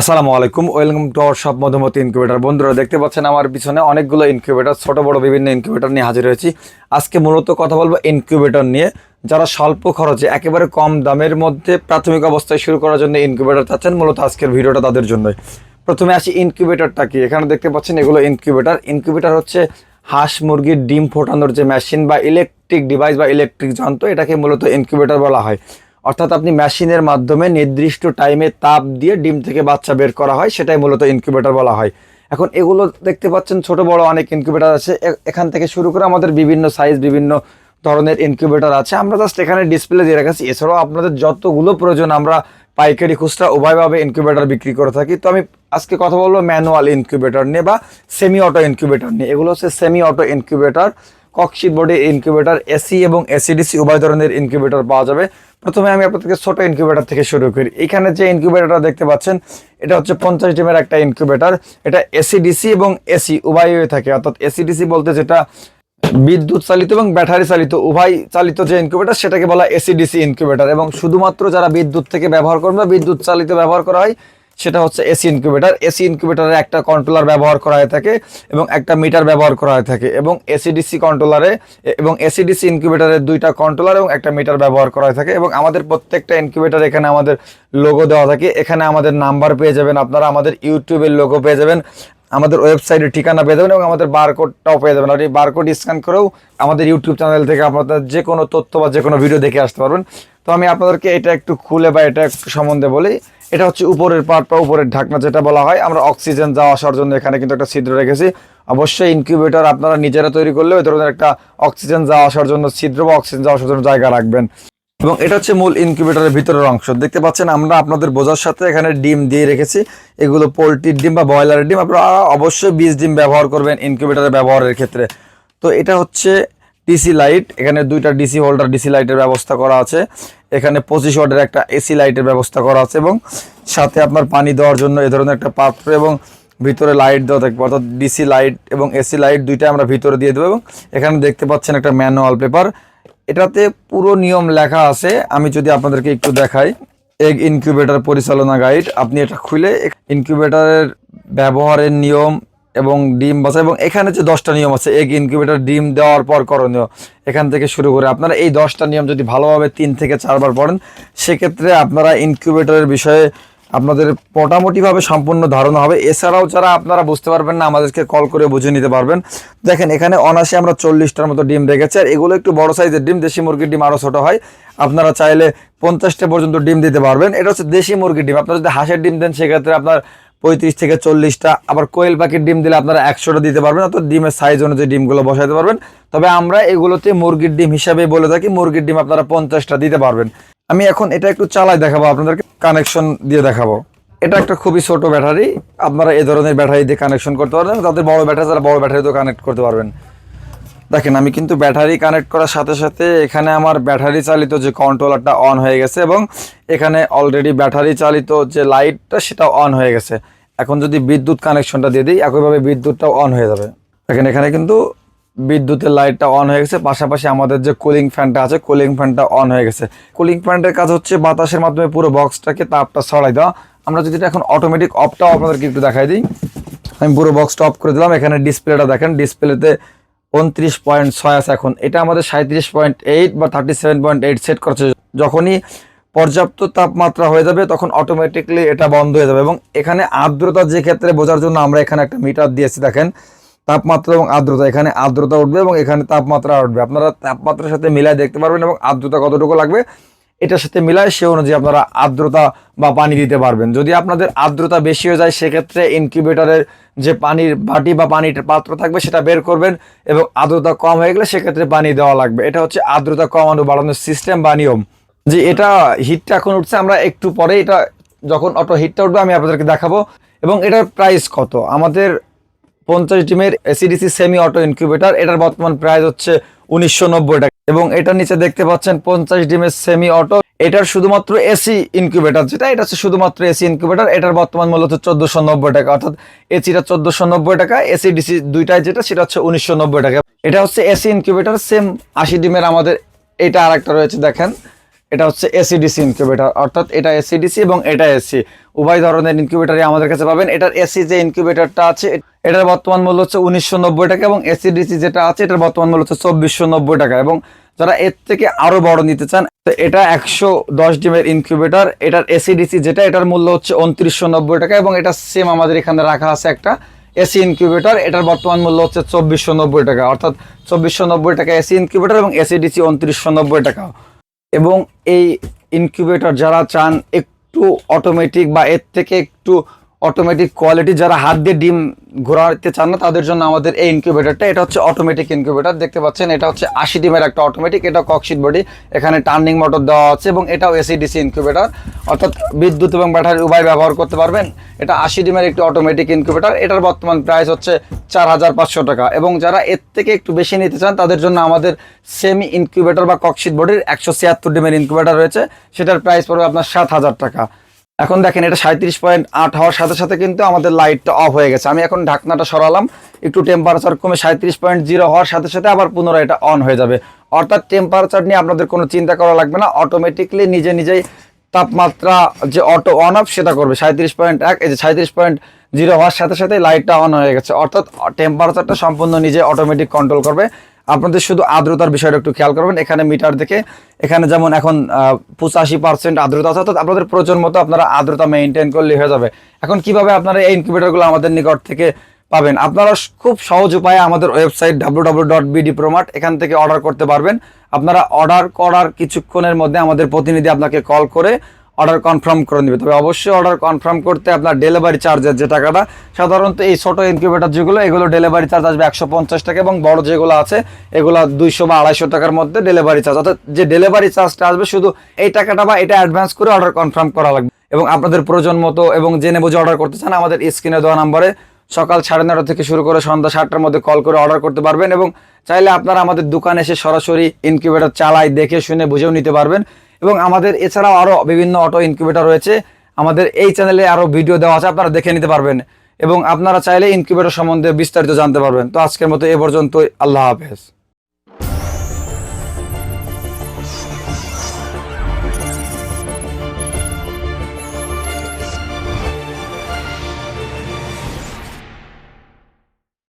আসসালামু আলাইকুম, welcome to our সব মধুমতি ইনকিউবেটার। বন্ধুরা, দেখতে পাচ্ছেন আমার পিছনে অনেকগুলো ইনকিউবেটার, ছোট, বড় বিভিন্ন ইনকিউবেটার নিয়ে হাজির হয়েছি। আজকে মূলত কথা বলব ইনকিউবেটর নিয়ে, যারা স্বল্প খরচে, একেবারে কম দামের মধ্যে প্রাথমিক অবস্থায় শুরু করার জন্য ইনকিউবেটার চাচ্ছেন, মূলত আজকের ভিডিওটা তাদের জন্যই। প্রথমে আসি ইনকিউবেটরটা কি? এখানে দেখতে পাচ্ছেন এগুলো ইনকিউবেটর। ইনকিউবেটর হচ্ছে হাঁস, মুরগির ডিম ফোটানোর যে মেশিন বা ইলেকট্রিক ডিভাইস বা ইলেকট্রিক যন্ত্র, এটাকে মূলত ইনকিউবেটর বলা হয়। অর্থাৎ আপনি মেশিনের মাধ্যমে নির্দিষ্ট টাইমে তাপ দিয়ে ডিম থেকে বাচ্চা বের করা হয়, সেটাই মূলত ইনকিউবেটর বলা হয়। এখন এগুলো দেখতে পাচ্ছেন, ছোট বড় অনেক ইনকিউবেটর আছে। এখান থেকে শুরু করে আমাদের বিভিন্ন সাইজ বিভিন্ন ধরনের ইনকিউবেটর আছে। আমরা জাস্ট এখানে ডিসপ্লে দিয়ে রেখেছি। এছাড়াও আপনাদের যতগুলো প্রয়োজন আমরা পাইকারি খুচরা উভয়ভাবে ইনকিউবেটর বিক্রি করে থাকি। তো আমি আজকে কথা বলব ম্যানুয়াল ইনকিউবেটর নিয়ে বা সেমি অটো ইনকিউবেটর নিয়ে। এগুলো হচ্ছে semi auto incubator cork sheet body incubator AC এবং এসিডিসি উভয় ধরনের ইনকিউবেটর পাওয়া যাবে। প্রথমে আমি আপনাদেরকে ছোট ইনকিউবেটার থেকে শুরু করি। এখানে যে ইনকিউবেটারটা দেখতে পাচ্ছেন, এটা হচ্ছে পঞ্চাশ ডিমের একটা ইনকিউবেটার এটা এসিডিসি এবং এসি উভয় হয়ে থাকে। অর্থাৎ এসিডিসি বলতে যেটা বিদ্যুৎ চালিত এবং ব্যাটারি চালিত, উভয় চালিত যে ইনকিউবেটার সেটাকে বলা এসিডিসি ইনকিউবেটার এবং শুধুমাত্র যারা বিদ্যুৎ থেকে ব্যবহার করবে বা বিদ্যুৎ চালিত ব্যবহার করা হয় সেটা হচ্ছে এসি ইনকিউবেটার এসি ইনকিউবেটারে একটা কন্ট্রোলার ব্যবহার করা হয়ে থাকে এবং একটা মিটার ব্যবহার করা হয়ে থাকে এবং এসিডিসি কন্ট্রোলারে এবং এসিডিসি ইনকিউবেটারে দুইটা কন্ট্রোলার এবং একটা মিটার ব্যবহার করা হয়ে থাকে এবং আমাদের প্রত্যেকটা ইনকিউবেটার এখানে আমাদের লোগো দেওয়া থাকে। এখানে আমাদের নাম্বার পেয়ে যাবেন, আপনারা আমাদের ইউটিউবের লোগো পেয়ে যাবেন। আমাদের ওয়েবসাইটের ঠিকানা পেয়ে যাবেন এবং আমাদের বারকোডটাও পেয়ে যাবেন। আর এই বারকোড স্ক্যান করেও আমাদের ইউটিউব চ্যানেল থেকে আপনাদের যে কোনো তথ্য বা যে কোনো ভিডিও দেখে আসতে পারবেন। তো আমি আপনাদেরকে এটা একটু খুলে বা এটা সম্বন্ধে বলি। এটা হচ্ছে উপরের পার্ট বা উপরের ঢাকনা যেটা বলা হয়। আমরা অক্সিজেন যাওয়া আসার জন্য এখানে কিন্তু একটা ছিদ্র রেখেছি। অবশ্যই ইনকিউবেটর আপনারা নিজেরা তৈরি করলেও এই ধরনের একটা অক্সিজেন যাওয়া আসার জন্য ছিদ্র বা অক্সিজেন যাওয়া আসার জন্য জায়গা রাখবেন। এবং এটা হচ্ছে মূল ইনকিউবেটরের ভিতরের অংশ। দেখতে পাচ্ছেন, আমরা আপনাদের বোঝার সাথে এখানে ডিম দিয়ে রেখেছি। এগুলো পোলট্রির ডিম বা ব্রয়লারের ডিম। আপনারা অবশ্যই বীজ ডিম ব্যবহার করবেন ইনকিউবেটরের ব্যবহারের ক্ষেত্রে। তো এটা হচ্ছে ডিসি লাইট এখানে দুইটা ডিসি হোল্ডার ডিসি লাইটের ব্যবস্থা করা আছে। এখানে পঁচিশ ওয়াটের একটা এসি লাইটের ব্যবস্থা করা আছে এবং সাথে আপনার পানি দেওয়ার জন্য এ ধরনের একটা পাত্র এবং ভিতরে লাইট দেওয়া থাকবে। অর্থাৎ ডিসি লাইট এবং এসি লাইট দুইটা আমরা ভিতরে দিয়ে দেবো এবং এখানে দেখতে পাচ্ছেন একটা ম্যানুয়াল পেপার এটাতে পুরো নিয়ম লেখা আছে। আমি যদি আপনাদেরকে একটু দেখাই এগ ইনকিউবেটর পরিচালনা গাইড আপনি এটা খুলে ইনকিউবেটরের ব্যবহারের নিয়ম এবং ডিম বাছা, এবং এখানে যে দশটা নিয়ম আছে এগ ইনকিউবেটর ডিম দেওয়ার পর করণীয়, এখান থেকে শুরু করে আপনারা এই দশটা নিয়ম যদি ভালোভাবে তিন থেকে চারবার পড়েন, সেক্ষেত্রে আপনারা ইনকিউবেটরের বিষয়ে আপনাদের মোটামুটিভাবে সম্পূর্ণ ধারণা হবে। এছাড়াও যারা আপনারা বুঝতে পারবেন না, আমাদেরকে কল করে বুঝে নিতে পারবেন। দেখেন, এখানে অনাসে আমরা চল্লিশটার মতো ডিম রেখেছি আর এগুলো একটু বড় সাইজের ডিম, দেশি মুরগির ডিম আরও ছোটো হয়। আপনারা চাইলে পঞ্চাশটা পর্যন্ত ডিম দিতে পারবেন। এটা হচ্ছে দেশি মুরগির ডিম। আপনারা যদি হাঁসের ডিম দেন, সেক্ষেত্রে আপনার পঁয়ত্রিশ থেকে চল্লিশটা। আবার কোয়েল পাখির ডিম দিলে আপনারা একশোটা দিতে পারবেন। অর্থাৎ ডিমের সাইজ অনুযায়ী ডিমগুলো বসাতে পারবেন। তবে আমরা এগুলোতে মুরগির ডিম হিসাবে বলে থাকি, মুরগির ডিম আপনারা পঞ্চাশটা দিতে পারবেন। আমি এখন এটা একটু চালাই দেখাবো, আপনাদেরকে কানেকশন দিয়ে দেখাবো। এটা একটা খুবই ছোট ব্যাটারি, আপনারা এই ধরনের ব্যাটারি দিয়ে কানেকশন করতে পারবেন, তাদের বড় ব্যাটারি যারা বড় ব্যাটারি দিয়ে কানেক্ট করতে পারবেন। দেখেন, আমি কিন্তু ব্যাটারি কানেক্ট করার সাথে সাথে এখানে আমার ব্যাটারি চালিত যে কন্ট্রোলারটা অন হয়ে গেছে এবং এখানে অলরেডি ব্যাটারি চালিত যে লাইটটা সেটাও অন হয়ে গেছে। এখন যদি বিদ্যুৎ কানেকশনটা দিয়ে দিই, একইভাবে বিদ্যুৎটাও অন হয়ে যাবে। দেখেন, এখানে কিন্তু বিদ্যুতের লাইটটা অন হয়ে গেছে। পাশাপাশি আমাদের যে কুলিং ফ্যানটা আছে কুলিং ফ্যানটা অন হয়ে গেছে। কুলিং ফ্যানটার কাজ হচ্ছে বাতাসের মাধ্যমে পুরো বক্সটাকে তাপটা ছড়াই দেওয়া। আমরা যদি এখন অটোমেটিক অফটাও আপনাদেরকে একটু দেখাই দিই। আমি পুরো বক্সটা অফ করে দিলাম। এখানে ডিসপ্লেটা দেখেন ডিসপ্লেতে উনত্রিশ পয়েন্ট ছয় আছে এখন। এটা আমাদের সাঁত্রিশ পয়েন্ট এইট বা thirty seven point eight set করছে। যখনই পর্যাপ্ত তাপমাত্রা হয়ে যাবে, তখন অটোমেটিকলি এটা বন্ধ হয়ে যাবে। এবং এখানে আর্দ্রতা যে ক্ষেত্রে বোঝার জন্য আমরা এখানে একটা মিটার দিয়েছি, দেখেন। তাপমাত্রা এবং আর্দ্রতা। এখানে আর্দ্রতা উঠবে এবং এখানে তাপমাত্রা উঠবে। আপনারা তাপমাত্রার সাথে মিলায় দেখতে পারবেন এবং আর্দ্রতা কতটুকু লাগবে, এটার সাথে মিলায় সে অনুযায়ী আপনারা আর্দ্রতা বা পানি দিতে পারবেন। যদি আপনাদের আর্দ্রতা বেশি হয়ে যায়, সেক্ষেত্রে ইনকিউবেটরের যে পানির বাটি বা পানির পাত্র থাকবে, সেটা বের করবেন এবং আর্দ্রতা কম হয়ে গেলে সেক্ষেত্রে পানি দেওয়া লাগবে। এটা হচ্ছে আর্দ্রতা কমানো বাড়ানোর সিস্টেম বা নিয়ম। যে এটা হিটটা এখন উঠছে, আমরা একটু পরে এটা যখন অটো হিটটা উঠবে, আমি আপনাদেরকে দেখাবো। এবং এটার প্রাইস কত? আমাদের পঞ্চাশ ডিমের এসিডিসি সেমি অটো ইনকিউবেটর এটার বর্তমান প্রাইস হচ্ছে উনিশশো নব্বই টাকা। এবং এটার নিচে দেখতে পাচ্ছেন পঞ্চাশ ডিমের সেমি অটো এটার শুধুমাত্র এসি ইনকিউবেটর যেটা এটা হচ্ছে শুধুমাত্র এসি ইনকিউবেটর এটার বর্তমান মূল্য হচ্ছে চোদ্দশো নব্বই টাকা। অর্থাৎ এসিটা চোদ্দশো নব্বই টাকা এসি ডিসি দুইটাই যেটা, সেটা হচ্ছে উনিশশো নব্বই টাকা। এটা হচ্ছে এসি ইনকিউবেটর সেম আশি ডিমের আমাদের, এটা আর একটা রয়েছে, দেখেন। এটা হচ্ছে এসিডিসি ইনকিউবেটর অর্থাৎ এটা এসিডিসি এবং এটা এসি উভয় ধরনের ইনকিউবেটরই আমাদের কাছে পাবেন। এটার এসি যে ইনকিউবেটরটা আছে, এটার বর্তমান মূল্য হচ্ছে উনিশশো নব্বই টাকা এবং এসিডিসি যেটা আছে, এটার বর্তমান মূল্য হচ্ছে চব্বিশশো টাকা এবং যারা এর থেকে আরও বড় নিতে চান এটা একশো দশ ডিমের ইনকিউবেটর এটার এসিডিসি যেটা, এটার মূল্য হচ্ছে উনত্রিশশো টাকা এবং এটা সেম আমাদের এখানে রাখা আছে একটা এসি ইনকিউবেটর এটার বর্তমান মূল্য হচ্ছে চব্বিশশো টাকা, অর্থাৎ চব্বিশশো টাকা এসি ইনকিউবেটর এবং এসিডিসি উনত্রিশশো টাকা। এবং এই ইনকিউবেটর যারা চান একটু অটোমেটিক বা এর থেকে একটু অটোমেটিক কোয়ালিটি যারা হাত দিয়ে ডিম ঘোরাতে চান না, তাদের জন্য আমাদের এই ইনকিউবেটরটা এটা হচ্ছে অটোমেটিক ইনকিউবেটর দেখতে পাচ্ছেন, এটা হচ্ছে আশি ডিমের একটা অটোমেটিক এটা ককশিট বডি এখানে টার্নিং মোটর দেওয়া আছে এবং এটাও এসিডিসি ইনকিউবেটর অর্থাৎ বিদ্যুৎ এবং ব্যাটারি উভয় ব্যবহার করতে পারবেন। এটা আশি ডিমের একটি অটোমেটিক ইনকিউবেটর এটার বর্তমান প্রাইস হচ্ছে চার হাজার পাঁচশো টাকা এবং যারা এর থেকে একটু বেশি নিতে চান, তাদের জন্য আমাদের সেমি ইনকিউবেটর বা ককশিট বডির একশো ছিয়াত্তর ডিমের ইনকিউবেটর রয়েছে, সেটার প্রাইস পড়বে আপনার সাত হাজার টাকা। এখন দেখেন এটা সাঁত্রিশ পয়েন্ট আট হওয়ার সাথে সাথে কিন্তু আমাদের লাইটটা অফ হয়ে গেছে। আমি এখন ঢাকনাটা সরালাম, একটু টেম্পারেচার কমে সাঁত্রিশ পয়েন্ট জিরো হওয়ার সাথে সাথে আবার পুনরায় এটা অন হয়ে যাবে। অর্থাৎ টেম্পারেচার নিয়ে আপনাদের কোনো চিন্তা করা লাগবে না অটোমেটিকলি নিজে নিজেই তাপমাত্রা যে অটো অন অফ সেটা করবে। সাঁত্রিশ পয়েন্ট এক, এই যে সাঁত্রিশ পয়েন্ট জিরো হওয়ার সাথে সাথে লাইটটা অন হয়ে গেছে। অর্থাৎ টেম্পারেচারটা সম্পূর্ণ নিজে অটোমেটিক কন্ট্রোল করবে। আপনাদের শুধু আর্দ্রতার বিষয়টা একটু খেয়াল করবেন। এখানে মিটার দেখে, এখানে যেমন এখন পঁচাশি পার্সেন্ট আর্দ্রতা আছে, অর্থাৎ আপনাদের প্রয়োজন মতো আপনারা আর্দ্রতা মেনটেন করলে হয়ে যাবে। এখন কীভাবে আপনারা এই ইনকিউবেটরগুলো আমাদের নিকট থেকে পাবেন? আপনারা খুব সহজ উপায়ে আমাদের ওয়েবসাইট ডাব্লু এখান থেকে অর্ডার করতে পারবেন। আপনারা অর্ডার করার কিছুক্ষণের মধ্যে আমাদের প্রতিনিধি আপনাকে কল করে অর্ডার কনফার্ম করে নেবে। তবে অবশ্যই অর্ডার কনফার্ম করতে আপনার ডেলিভারি চার্জের যে টাকাটা, সাধারণত এই ছোট ইনকিউবেটর যেগুলো, এগুলো ডেলিভারি চার্জ আসবে একশো পঞ্চাশ টাকা এবং বড় যেগুলো আছে, এগুলো দুইশো বা আড়াইশো টাকার মধ্যে ডেলিভারি চার্জ। অর্থাৎ যে ডেলিভারি চার্জটা আসবে, শুধু এই টাকাটা বা এটা অ্যাডভান্স করে অর্ডার কনফার্ম করা লাগবে। এবং আপনাদের প্রয়োজন মতো এবং জেনে বুঝে অর্ডার করতে চান, আমাদের স্ক্রিনে দেওয়া নম্বরে সকাল সাড়ে নটা থেকে শুরু করে সন্ধ্যা সাতটার মধ্যে কল করে অর্ডার করতে পারবেন এবং চাইলে আপনারা আমাদের দোকানে এসে সরাসরি ইনকিউবেটর চালাই দেখে শুনে বুঝেও নিতে পারবেন। এবং আমাদের এছাড়াও আরও বিভিন্ন অটো ইনকিউবেটর রয়েছে। আমাদের এই চ্যানেলে আরও ভিডিও দেওয়া আছে, আপনারা দেখে নিতে পারবেন। এবং আপনারা চাইলে ইনকিউবেটর সম্বন্ধে বিস্তারিত জানতে পারবেন। তো আজকের মতো এ পর্যন্ত আল্লাহ হাফেজ।